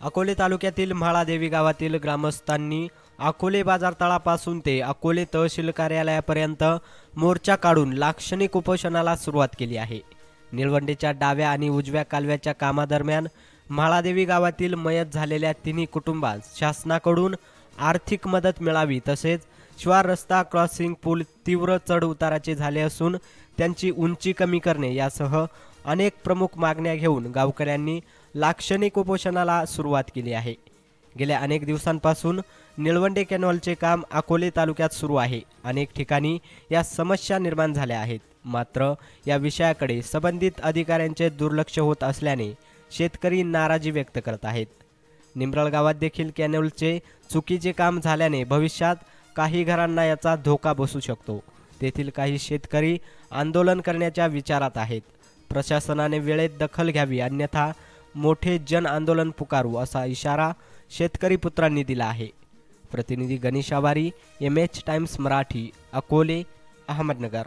अकोले तालुक्यातील म्हाळादेवी गावातील ग्रामस्थांनी अकोले बाजार तळापासून ते अकोले तहसील कार्यालयापर्यंत मोर्चा काढून लाक्षणिक उपोषणाला सुरुवात केली आहे. निळवंडेच्या डाव्या आणि उजव्या कालव्याच्या कामादरम्यान म्हाळादेवी गावातील मयत झालेल्या तिन्ही कुटुंबास शासनाकडून आर्थिक मदत मिळावी तसेच शिवार रस्ता क्रॉसिंग पूल तीव्र चढ उताराचे झाले असून त्यांची उंची कमी करणे यासह अनेक प्रमुख मागण्या घेऊन गावकऱ्यांनी लाक्षणिक उपोषणाला सुरुवात केली आहे. गेल्या अनेक दिवसांपासून निळवंडे कॅनॉलचे काम अकोले तालुक्यात सुरू आहे. अनेक ठिकाणी या समस्या निर्माण झाल्या आहेत. मात्र या विषयाकडे संबंधित अधिकाऱ्यांचे दुर्लक्ष होत असल्याने शेतकरी नाराजी व्यक्त करत आहेत. निमरळ गावात देखील कॅनॉलचे चुकीचे काम झाल्याने भविष्यात काही घरांना याचा धोका बसू शकतो. तेथील काही शेतकरी आंदोलन करण्याच्या विचारात आहेत. प्रशासनाने वेळेत दखल घ्यावी अन्यथा मोठे जन आंदोलन पुकारू असा इशारा शेतकरी पुत्रांनी दिला आहे. प्रतिनिधी Ganesh Abhari M H times Marathi Akole Ahmednagar.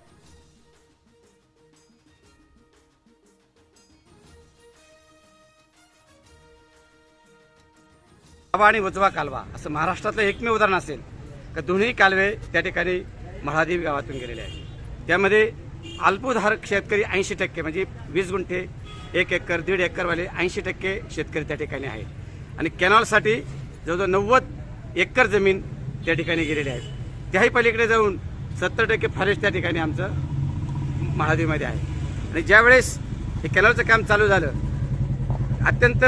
कालवा आणि उजवा कालवा असं महाराष्ट्रातलं एकमेव उदाहरण असेल का दोन्ही कालवे त्या ठिकाणी महादेवी गावातून गेलेले आहेत. त्यामध्ये अल्पधारक शेतकरी ऐंशी टक्के म्हणजे वीस गुंठे एक एकर दीड एकरवाले ऐंशी टक्के शेतकरी त्या ठिकाणी आहेत आणि कॅनॉलसाठी जवळजवळ नव्वद एकर जमीन त्या ठिकाणी गेलेली आहे. त्याही पलीकडे जाऊन सत्तर टक्के फॉरेस्ट त्या ठिकाणी आमचं महादेवीमध्ये आहे. आणि ज्यावेळेस हे कॅनॉलचं काम चालू झालं अत्यंत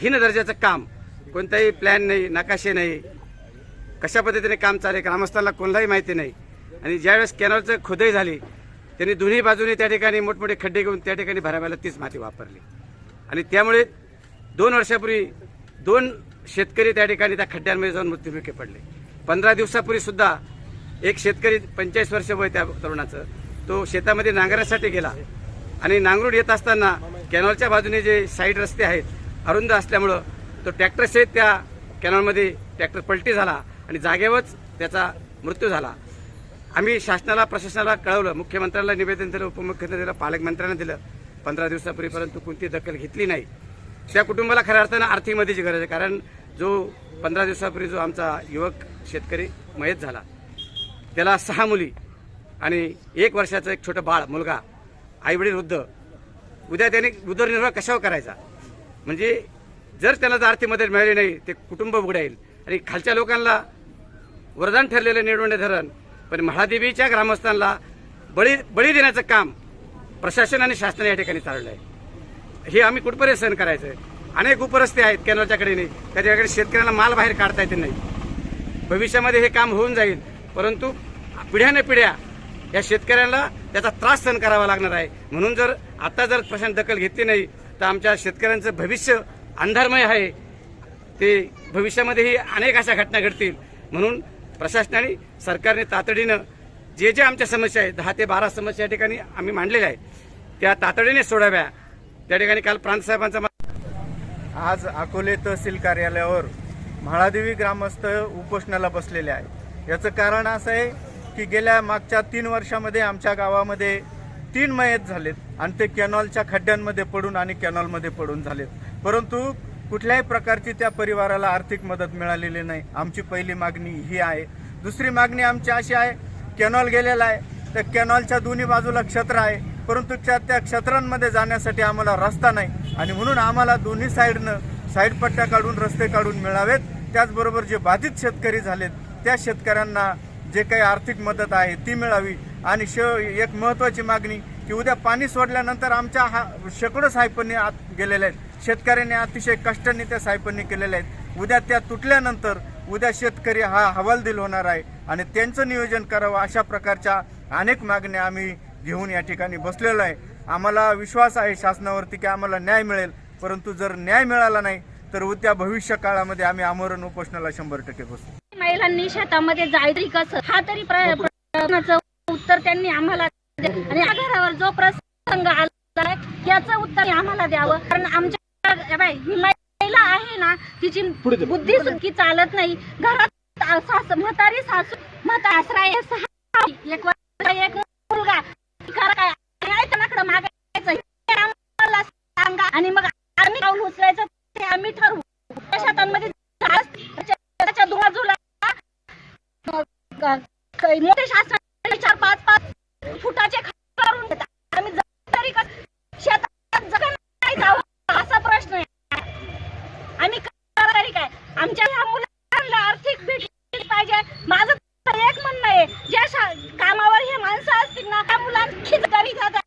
हीन दर्जाचं काम कोणताही प्लॅन नाही नकाशे नाही कशा पद्धतीने काम चालेल ग्रामस्थांना कोणालाही माहिती नाही. आणि ज्यावेळेस कॅनॉलचं खुदही झाली त्यांनी दोन्ही बाजूने त्या ठिकाणी मोठमोठे खड्डे घेऊन त्या ठिकाणी भरावायला तीच माती वापरली. आणि त्यामुळे दोन वर्षापूर्वी दोन शेतकरी त्या ठिकाणी त्या खड्ड्यांमध्ये जाऊन मृत्युमुखी पडले. पंधरा दिवसापूर्वी सुद्धा एक शेतकरी पंचेचाळीस वर्ष वय त्या तरुणाचं तो शेतामध्ये नांगरण्यासाठी गेला. आणि नांगरूड येत असताना कॅनॉलच्या बाजूने जे साईड रस्ते आहेत अरुंद असल्यामुळं तो ट्रॅक्टरसहित त्या कॅनॉलमध्ये ट्रॅक्टर पलटी झाला आणि जागेवरच त्याचा मृत्यू झाला. आम्ही शासनाला प्रशासनाला कळवलं मुख्यमंत्र्यांना निवेदन दिलं उपमुख्यमंत्री दिलं पालकमंत्र्यांना दिलं. पंधरा दिवसापूर्वी परंतु कोणती दखल घेतली नाही. त्या कुटुंबाला खऱ्या अर्थानं आर्थिक मदतीची गरज आहे कारण जो पंधरा दिवसापूर्वी जो आमचा युवक शेतकरी मयत झाला त्याला सहा मुली आणि एक वर्षाचं एक छोटं बाळ मुलगा आईवडील वृद्ध उद्या त्याने उदरनिर्वाह कशावर करायचा? म्हणजे जर त्याला जर आर्थिक मदत मिळाली नाही ते कुटुंब बुडाईल आणि खालच्या लोकांना वरदान ठरलेलं निवडणे धरण पण महादेवीच्या ग्रामस्थांना बळी बळी देण्याचं काम प्रशासन आणि शासनाने या ठिकाणी चालवलं आहे हे आम्ही कुठपर्यंत सहन करायचं? आहे अनेक उपरस्ते आहेत कॅनलच्या नाही त्याच्याकडे शेतकऱ्यांना माल बाहेर काढता येते नाही. भविष्यामध्ये हे काम होऊन जाईल. परंतु पिढ्याने पिढ्या या शेतकऱ्यांना त्याचा त्रास सहन करावा लागणार आहे. म्हणून जर आता जर प्रशासन दखल घेतली नाही तर आमच्या शेतकऱ्यांचं भविष्य अंधारमय आहे. ते भविष्यामध्येही अनेक अशा घटना घडतील. म्हणून प्रशासनाने सरकारने तातडीनं जे जे आमच्या समस्या आहेत दहा ते बारा समस्या या ठिकाणी आम्ही मांडलेल्या आहेत त्या तातडीने सोडाव्या. त्या ठिकाणी काल प्रांतसाहेबांचा आज अकोले तहसील कार्यालयावर म्हाळादेवी ग्रामस्थ उपोषणाला बसलेले आहे याचं कारण असं आहे की गेल्या मागच्या तीन वर्षामध्ये आमच्या गावामध्ये तीन मयत झालेत आणि ते कॅनॉलच्या खड्ड्यांमध्ये पडून आणि कॅनॉलमध्ये पडून झालेत. परंतु कुठल्याही प्रकारची त्या परिवाराला आर्थिक मदत मिळालेली नाही. आमची पहिली मागणी ही आहे. दुसरी मागणी आमची अशी आहे कॅनॉल गेलेला आहे. तर कॅनॉलच्या दोन्ही बाजूला क्षेत्र आहे. परंतु त्या त्या क्षेत्रांमध्ये जाण्यासाठी आम्हाला रस्ता नाही. आणि म्हणून आम्हाला दोन्ही साईडनं साईड पट्ट्या काढून रस्ते काढून मिळावेत. त्याचबरोबर जे बाधित शेतकरी झालेत त्या शेतकऱ्यांना जे काही आर्थिक मदत आहे ती मिळावी. आणि श एक महत्त्वाची मागणी की उद्या पाणी सोडल्यानंतर आमच्या हा शेकडो साहेबांनी आत गेलेल्या आहेत. शेतकऱ्यांनी अतिशय कष्टांनी त्या सायपनी केलेल्या आहेत. उद्या त्या तुटल्यानंतर उद्या शेतकरी हा हवालदिल होणार आहे आणि त्यांचं नियोजन करावं अशा प्रकारच्या अनेक मागण्या आम्ही घेऊन या ठिकाणी बसलेलो आहे. आम्हाला विश्वास आहे शासनावरती की आम्हाला न्याय मिळेल परंतु जर न्याय मिळाला नाही तर उद्या भविष्य काळामध्ये आम्ही आमरण उपोषणाला शंभर टक्के बसू. महिलांनी शेतामध्ये जायचं कसं? हा तरी प्रश्नाचं उत्तर त्यांनी आम्हाला आणि या घरावर जो प्रसंग आला आहे याचं उत्तर आम्हाला द्यावं. कारण आमच्या महिला आहे ना तिची बुद्धी सुद्धी चालत नाही. घरात सासू म्हातारी सासू म्हातारा आसरा एक एक मुलगा. काय मागायचं. सांगा. आणि मग आम्ही पाऊल उचलायचं? ते आम्ही ठरवू. त्या त्याच्या बाजूला मोठे शासन चार पाच पाच फुटाचे कामावर हे माणसं असतील ना त्या मुलांची